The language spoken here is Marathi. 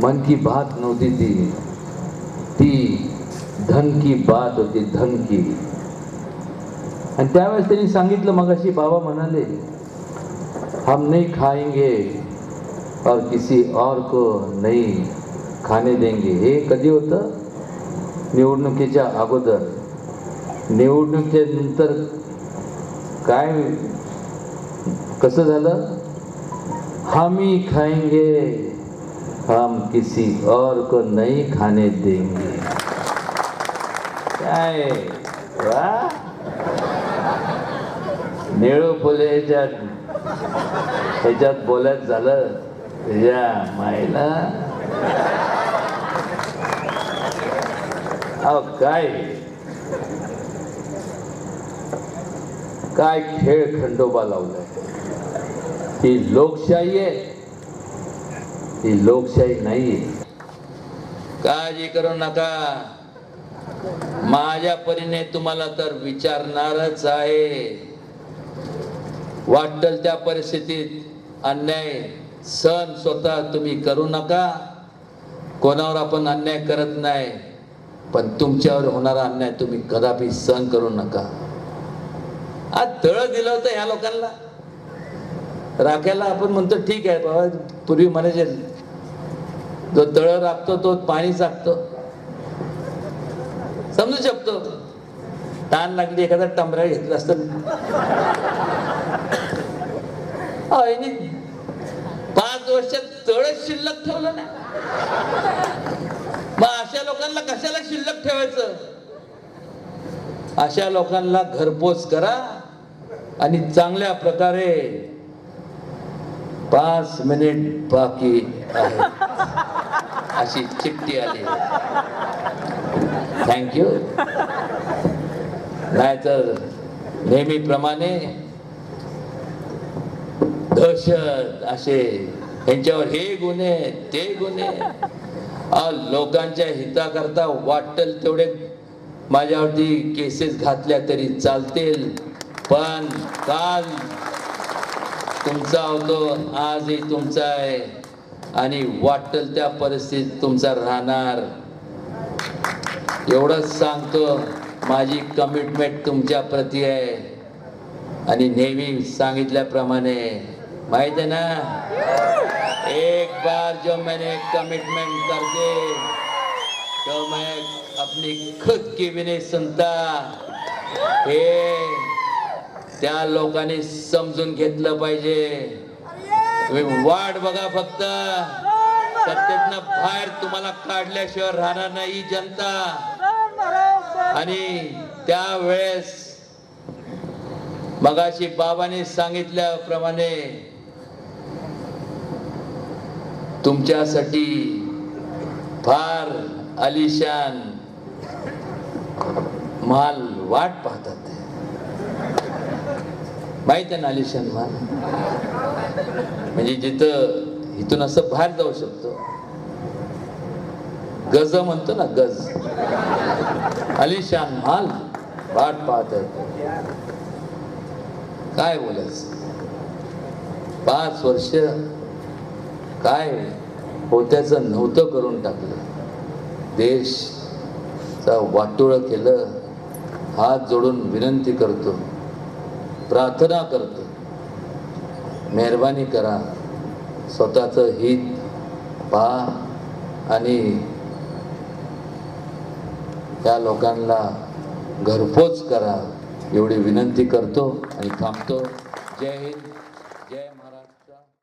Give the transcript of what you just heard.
मन की बात नव्हती ती ती धन की बात होती धन की. आणि त्यावेळेस त्यांनी सांगितलं मगाशी बाबा म्हणाले हम नहीं खाएंगे और किसी और को नाही खाने देंगे. हे कधी होतं? निवडणुकीच्या अगोदर. निवडणुकीनंतर नंतर काय कसं झालं? हम खाएंगे हम किसी और को नहीं खाने देंगे। काय वा नेहरू फुलेच्या ह्याच्यात बोलायचं झालं या मायला. अहो काय? काय खेळ खंडोबा लावलाय? ही लोकशाही आहे. ही लोकशाही नाही. काळजी करू नका. माझ्या परीने तुम्हाला तर विचारणारच आहे. वाटल त्या परिस्थितीत अन्याय सण स्वतः तुम्ही करू नका. कोणावर आपण अन्याय करत नाही पण तुमच्यावर होणारा अन्याय तुम्ही कदापि सहन करू नका. आज तळ दिलं होतं ह्या लोकांना. राखायला आपण म्हणतो ठीक आहे बाबा पूर्वी म्हणायचे जो तळ राखतो तो पाणी चाकतो समजू शकतो? ताण लागली एखादा टमरा घेतला असतं. पाच वर्षात तळच शिल्लक ठेवलं ना मग अशा लोकांना कशाला शिल्लक ठेवायचं? अशा लोकांना घरपोच करा आणि चांगल्या प्रकारे पाच मिनिट बाकी आहे अशी चिठ्ठी आली. थँक्यू नाहीतर नेहमीप्रमाणे दहशत असे यांच्यावर हे गुन्हे ते गुन्हे. लोकांच्या हिताकरता वाटल तेवढे माझ्यावरती केसेस घातल्या तरी चालतील. पण काल तुमचा होतो आजही तुमचा आहे. आणि वाटल त्या परिस्थितीत तुमचा राहणार. एवढंच सांगतो माझी कमिटमेंट तुमच्या प्रती आहे. आणि नेहमी सांगितल्याप्रमाणे माहीत आहे ना? एक बार जो मैंने कमिटमेंट कर दे तो मैं अपनी खुद की भी नहीं सुनता। हे त्या लोकांनी समजून घेतलं पाहिजे. तुम्ही वाट बघा फक्त. सत्तेतनं बाहेर तुम्हाला काढल्याशिवाय राहणार नाही जनता. आणि त्यावेळेस मगाशी बाबांनी सांगितल्याप्रमाणे तुमच्यासाठी फार आलिशान माल वाट पाहतात माहीत आहे ना आलिशान माल? म्हणजे जिथं इथून असं बाहेर जाऊ शकतो. गज म्हणतो ना गज. अलिशान माल वाट पाहत काय बोलायचं? पाच वर्ष काय होत्याचं नव्हतं करून टाकलं. देश वाटोळं केलं हात जोडून विनंती करतो प्रार्थना करतो. मेहरबानी करा. स्वतःचं हित पहा आणि त्या लोकांना घरपोच करा. एवढी विनंती करतो आणि थांबतो. जय हिंद.